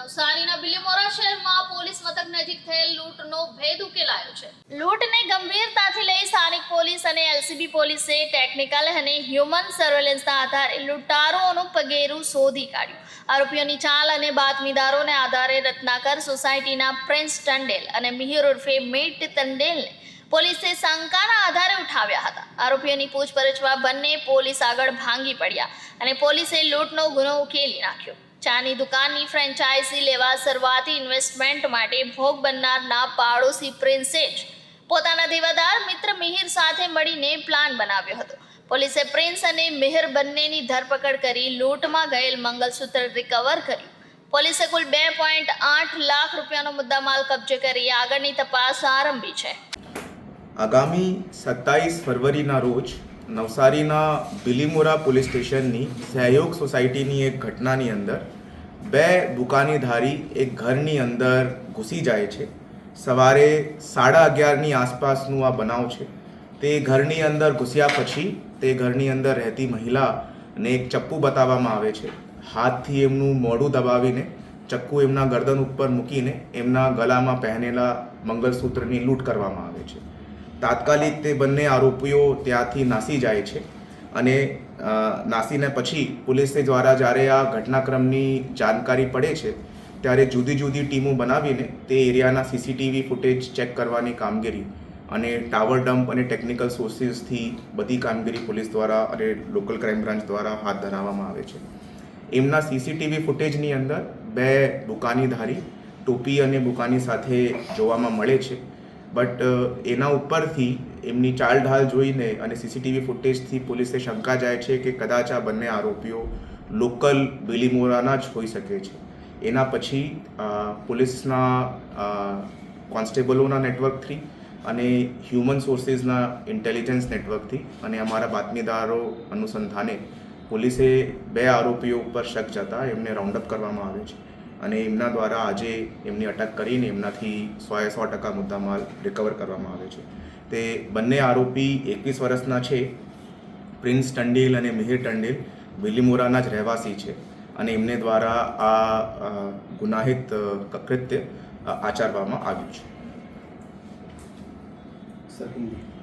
નવસારીના બિલીમોરા શહેરમાં પોલીસ મથક નજીક થયેલ લૂંટનો ભેદ ઉકેલાયો છે. લૂંટને ગંભીરતાથી લઈ સ્થાનિક પોલીસ અને એલસીબી પોલીસે ટેકનિકલ અને હ્યુમન સર્વેલન્સના આધારે લૂંટારોનું પગેરું શોધી કાઢ્યું. આરોપીઓની ચાલ અને બાતમીદારોને આધારે રત્નાકર સોસાયટીના પ્રિન્સ ટંડેલ અને મિહિર ઉર્ફે મેટ ટંડેલને પોલીસે શંકાના આધારે ઉઠાવ્યા હતા. આરોપીઓની પૂછપરછમાં બંને પોલીસ આગળ ભાંગી પડ્યા અને પોલીસે લૂંટનો ગુનો ઉકેલી નાખ્યો. ચાની દુકાનની ફ્રેન્ચાઇઝી લેવા શરૂઆતી ઇન્વેસ્ટમેન્ટ માટે ભોગ બનનારના પાડોશી પ્રિન્સે જ પોતાના દેવાદાર મિત્ર મિહિર સાથે મળીને પ્લાન બનાવ્યો હતો. પોલીસે પ્રિન્સ અને મિહિર બંનેની ધરપકડ કરી લૂંટમાં ગયેલ મંગલસૂત્ર રિકવર કર્યું. પોલીસે કુલ બે પોઈન્ટ આઠ લાખ રૂપિયાનો મુદ્દામાલ કબજે કરી આગળની તપાસ આરંભી છે. આગામી સત્તાવીસ ફરવરીના રોજ નવસારીના બિલીમોરા પોલીસ સ્ટેશનની સહયોગ સોસાયટીની એક ઘટનાની અંદર બે દુકાનીધારી એક ઘરની અંદર ઘૂસી જાય છે. સવારે સાડા અગિયારની આસપાસનું આ બનાવ છે. તે ઘરની અંદર ઘૂસ્યા પછી તે ઘરની અંદર રહેતી મહિલાને એક ચપ્પુ બતાવવામાં આવે છે. હાથથી એમનું મોઢું દબાવીને ચક્કુ એમના ગરદન ઉપર મૂકીને એમના ગળામાં પહેરેલા મંગલસૂત્રની લૂંટ કરવામાં આવે છે. તાત્કાલિક તે બંને આરોપીઓ ત્યાંથી નાસી જાય છે અને નાસીને પછી પોલીસ દ્વારા જ્યારે આ ઘટનાક્રમની જાણકારી પડે છે, ત્યારે જુદી જુદી ટીમો બનાવીને તે એરિયાના સીસીટીવી ફૂટેજ ચેક કરવાની કામગીરી અને ટાવર ડમ્પ અને ટેકનિકલ સોર્સિસથી બધી કામગીરી પોલીસ દ્વારા અને લોકલ ક્રાઇમ બ્રાન્ચ દ્વારા હાથ ધરાવવામાં આવે છે. એમના સીસીટીવી ફૂટેજની અંદર બે દુકાનીધારી ટોપી અને બુકાની સાથે જોવામાં મળે છે. બટ એના ઉપરથી એમની ચાલ ઢાલ જોઈને અને સીસીટીવી ફૂટેજથી પોલીસે શંકા જાય છે કે કદાચ આ બંને આરોપીઓ લોકલ બિલીમોરાના જ હોઈ શકે છે. એના પછી પોલીસના કોન્સ્ટેબલોના નેટવર્કથી અને હ્યુમન સોર્સિસના ઇન્ટેલિજન્સ નેટવર્કથી અને અમારા બાતમીદારો અનુસંધાને પોલીસે બે આરોપીઓ ઉપર શક જતા એમને રાઉન્ડ અપ કરવામાં આવે છે. અને એમના દ્વારા આજે એમની અટક કરીને એમનાથી સોએ સો ટકા મુદ્દામાલ રિકવર કરવામાં આવે છે. તે બંને આરોપી એકવીસ વર્ષના છે. પ્રિન્સ ટંડેલ અને મિહિર ટંડેલ બિલીમોરાના જ રહેવાસી છે અને એમને દ્વારા આ ગુનાહિત કૃત્ય આચરવામાં આવ્યું છે.